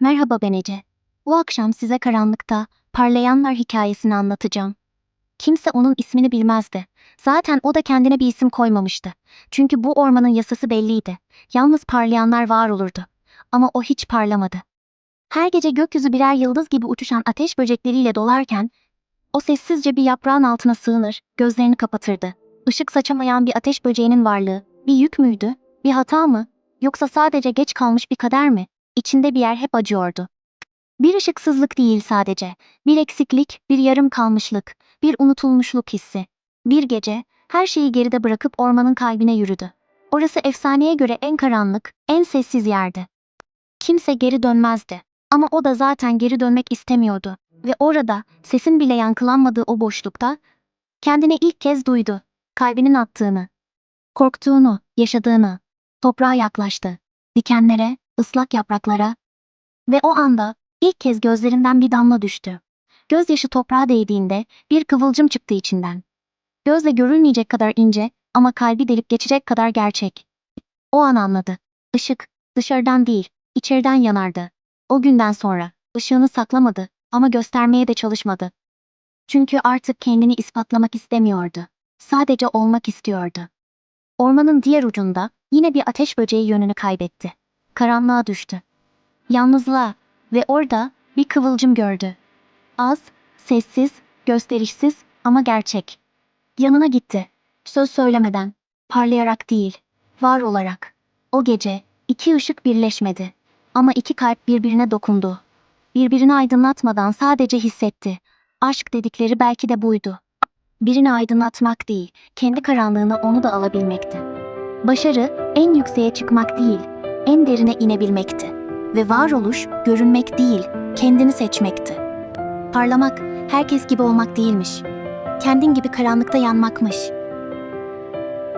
Merhaba ben Ece. Bu akşam size karanlıkta parlayanlar hikayesini anlatacağım. Kimse onun ismini bilmezdi. Zaten o da kendine bir isim koymamıştı. Çünkü bu ormanın yasası belliydi. Yalnız parlayanlar var olurdu. Ama o hiç parlamadı. Her gece gökyüzü birer yıldız gibi uçuşan ateş böcekleriyle dolarken, o sessizce bir yaprağın altına sığınır, gözlerini kapatırdı. Işık saçamayan bir ateş böceğinin varlığı, bir yük müydü, bir hata mı, yoksa sadece geç kalmış bir kader mi? İçinde bir yer hep acıyordu. Bir ışıksızlık değil sadece, bir eksiklik, bir yarım kalmışlık, bir unutulmuşluk hissi. Bir gece, her şeyi geride bırakıp ormanın kalbine yürüdü. Orası efsaneye göre en karanlık, en sessiz yerdi. Kimse geri dönmezdi. Ama o da zaten geri dönmek istemiyordu. Ve orada, sesin bile yankılanmadığı o boşlukta, kendini ilk kez duydu. Kalbinin attığını, korktuğunu, yaşadığını. Toprağa yaklaştı. Dikenlere, ıslak yapraklara. Ve o anda ilk kez gözlerinden bir damla düştü. Gözyaşı toprağa değdiğinde bir kıvılcım çıktı içinden. Gözle görülmeyecek kadar ince ama kalbi delip geçecek kadar gerçek. O an anladı. Işık dışarıdan değil, içeriden yanardı. O günden sonra ışığını saklamadı ama göstermeye de çalışmadı. Çünkü artık kendini ispatlamak istemiyordu. Sadece olmak istiyordu. Ormanın diğer ucunda yine bir ateş böceği yönünü kaybetti. Karanlığa düştü. Yalnızlığa ve orada bir kıvılcım gördü. Az, sessiz, gösterişsiz ama gerçek. Yanına gitti. Söz söylemeden, parlayarak değil, var olarak. O gece iki ışık birleşmedi ama iki kalp birbirine dokundu. Birbirini aydınlatmadan sadece hissetti. Aşk dedikleri belki de buydu. Birini aydınlatmak değil, kendi karanlığını onu da alabilmekti. Başarı en yükseğe çıkmak değil, en derine inebilmekti. Ve varoluş görünmek değil, kendini seçmekti. Parlamak herkes gibi olmak değilmiş. Kendin gibi karanlıkta yanmakmış.